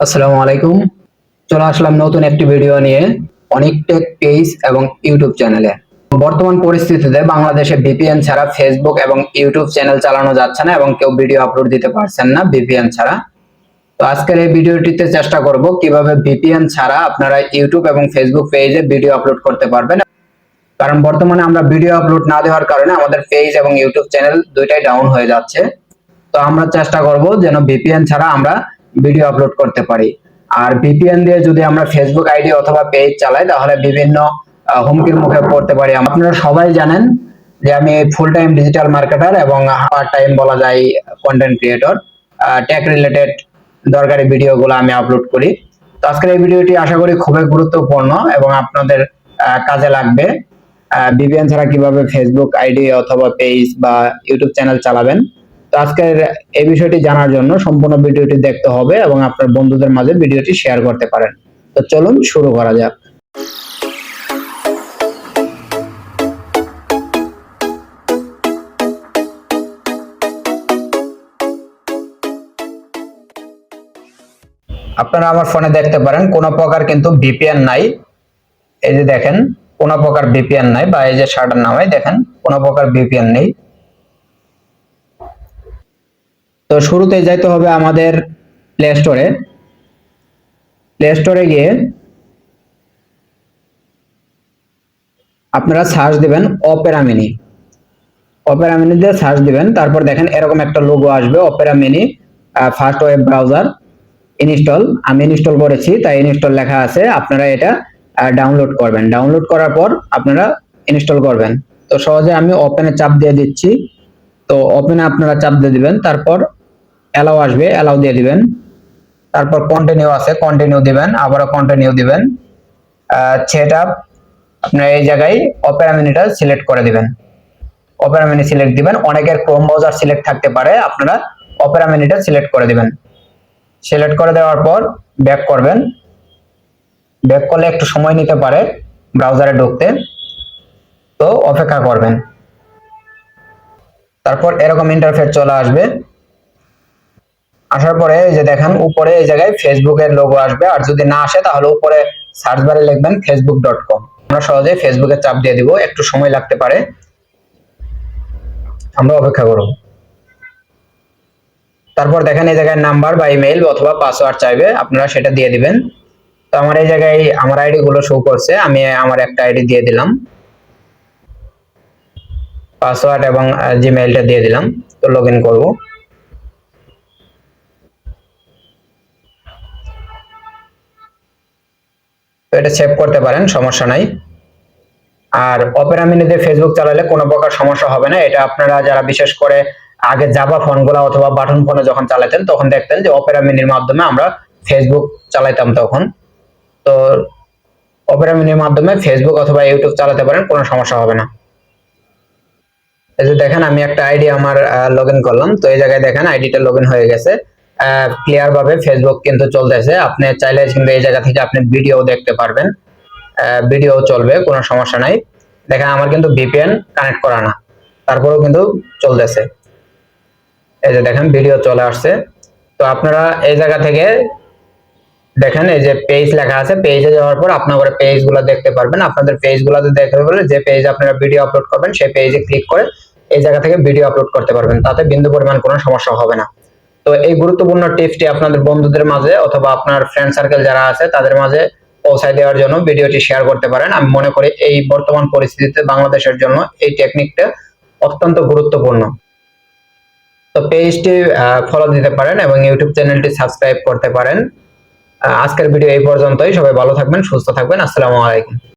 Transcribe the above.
আসসালামু আলাইকুম। চলে আসলাম নতুন একটি ভিডিও নিয়ে অনেক টেক পেজ এবং ইউটিউব চ্যানেলে। বর্তমান পরিস্থিতিতে বাংলাদেশে ভিপিএন ছাড়া ফেসবুক এবং ইউটিউব চ্যানেল চালানো যাচ্ছে না এবং কেউ ভিডিও আপলোড দিতে পারছেন না ভিপিএন ছাড়া। তো আজকের এই ভিডিওটিতে চেষ্টা করব কীভাবে ভিপিএন ছাড়া আপনারা ইউটিউব এবং ফেসবুক পেজে ভিডিও আপলোড করতে পারবেন। কারণ বর্তমানে আমরা ভিডিও আপলোড না দেওয়ার কারণে আমাদের পেজ এবং ইউটিউব চ্যানেল দুইটাই ডাউন হয়ে যাচ্ছে। তো আমরা চেষ্টা করব যেন ভিপিএন ছাড়া আমরা ভিডিও আপলোড করতে পারি। আর ভিপিএন দিয়ে যদি আমরা ফেসবুক আইডি অথবা পেজ চালাই, তাহলে বিভিন্ন হুমকির মুখে পড়তে পারি। আপনারা সবাই জানেন যে আমি ফুল টাইম ডিজিটাল মার্কেটার এবং পার্ট টাইম বলা যায় কন্টেন্ট ক্রিয়েটর টেক রিলেটেড দরকারি ভিডিওগুলো আমি আপলোড করি। তো আজকের এই ভিডিওটি আশা করি খুবই গুরুত্বপূর্ণ এবং আপনাদের কাজে লাগবে। ভিপিএন ছাড়া কীভাবে ফেসবুক আইডি অথবা পেজ বা ইউটিউব চ্যানেল চালাবেন? তো আজকের এই বিষয়টি জানার জন্য সম্পূর্ণ ভিডিওটি দেখতে হবে এবং আপনার বন্ধুদের মাঝে ভিডিওটি শেয়ার করতে পারেন। তো চলুন শুরু করা যাক। আপনারা আমার ফোনে দেখতে পারেন, কোনো প্রকার কিন্তু ভিপিএন নাই। এই যে দেখেন, কোনো প্রকার ভিপিএন নাই বা এই যে শার্টার নামে দেখেন, কোনো প্রকার ভিপিএন নেই। তো শুরুতে যাইতে হবে আমাদের প্লে স্টোরে প্লে স্টোরে গিয়ে আপনারা সার্চ দিবেন অপেরা মিনি অপেরা দিয়ে সার্চ দিবেন, তারপর দেখেন এরকম একটা লোগো আসবে Opera mini first web browser install আমি ইনস্টল করেছি, তাই ইনস্টল লেখা আছে, আপনারা এটা ডাউনলোড করবেন। ডাউনলোড করার পর আপনারা ইনস্টল করবেন। তো সহজে আমি ওপেনে চাপ দিয়ে দিচ্ছি। তো ওপেনে আপনারা চাপ দিয়ে দিবেন, তারপর অ্যালাউ আসবে অ্যালাউ দিয়ে দিবেন। তারপর কন্টিনিউ আছে কন্টিনিউ দিবেন, আবারও কন্টিনিউ দিবেন। সেট আপ আপনার এই জায়গায় অপেরা মিনিটা সিলেক্ট করে দিবেন। অপেরা মিনি সিলেক্ট দিবেন, অনেকের ক্রোম ব্রাউজার সিলেক্ট থাকতে পারে, আপনারা অপেরা মিনিটা সিলেক্ট করে দিবেন। সিলেক্ট করে দেওয়ার পর ব্যাক করবেন। ব্যাক করলে একটু সময় নিতে পারে ব্রাউজারে ঢুকতে। তো অপেক্ষা করবেন। তারপর এরকম ইন্টারফেস চলে আসবে। আসার পরে এই যে দেখেন, উপরে এই জায়গায় ফেসবুকের লোগো আসবে। আর যদি না আসে, তাহলে উপরে সার্চ বারে লিখবেন ফেসবুক ডট কম আমরা সহজে ফেসবুকে চাপ দিয়ে দিব, একটু সময় লাগতে পারে। আমরা অপেক্ষা করব। তারপর দেখেন এই জায়গায় নাম্বার বা ইমেইল অথবা পাসওয়ার্ড চাইবে, আপনারা সেটা দিয়ে দিবেন। তো আমার এই জায়গায় আমার আইডি গুলো শো করছে, আমি আমার একটা আইডি দিয়ে দিলাম। পাসওয়ার্ড এবং জিমেইলটা দিয়ে দিলাম। তো লগ ইন করব। তো এটা সেভ করতে পারেন, সমস্যা নাই। আর অপেরা মিনিতে ফেসবুক চালালে কোনো প্রকার সমস্যা হবে না। এটা আপনারা যারা বিশেষ করে আগে জাভা ফোনগুলো অথবা বাটন ফোনে যখন চালাতেন, তখন দেখতেন যে অপেরা মিনির মাধ্যমে আমরা ফেসবুক চালাইতাম তখন। তো অপেরা মিনির মাধ্যমে ফেসবুক অথবা ইউটিউব চালাতে পারেন, কোনো সমস্যা হবে না। এই যে দেখেন, আমি একটা আইডি আমার লগ করলাম। তো এই জায়গায় দেখেন আইডিটা লগ হয়ে গেছে। ক্লিয়ার ভাবে ফেসবুক কিন্তু চলতেছে। আপনি চাইলে কিন্তু এই জায়গা থেকে আপনি ভিডিও দেখতে পারবেন। ভিডিও চলবে, কোনো সমস্যা নাই। দেখেন, আমার কিন্তু ভিপিএন কানেক্ট করা না। তারপরেও কিন্তু চলতেছে। এই যে দেখেন ভিডিও চলে আসছে। তো আপনারা এই জায়গা থেকে দেখেন, এই যে পেজ লেখা আছে পেজে যাওয়ার পর আপনারা পেজগুলো দেখতে পারবেন। আপনাদের পেজ গুলোতে দেখতে পারবেন যে পেজ আপনারা ভিডিও আপলোড করবেন, সেই পেজে ক্লিক করে এই জায়গা থেকে ভিডিও আপলোড করতে পারবেন। তাতে বিন্দু পরিমাণ কোনো সমস্যা হবে না। তো এই গুরুত্বপূর্ণ টিপসটি আপনাদের বন্ধুদের মাঝে অথবা আপনার ফ্রেন্ড সার্কেল যারা আছে, তাদের মাঝে পৌঁছায় দেওয়ার জন্য ভিডিওটি শেয়ার করতে পারেন। আমি মনে করি এই বর্তমান পরিস্থিতিতে বাংলাদেশের জন্য এই টেকনিকটা অত্যন্ত গুরুত্বপূর্ণ। তো পেজটি ফলো দিতে পারেন এবং ইউটিউব চ্যানেলটি সাবস্ক্রাইব করতে পারেন। আজকের ভিডিও এই পর্যন্তই। সবাই ভালো থাকবেন, সুস্থ থাকবেন। আসসালামু আলাইকুম।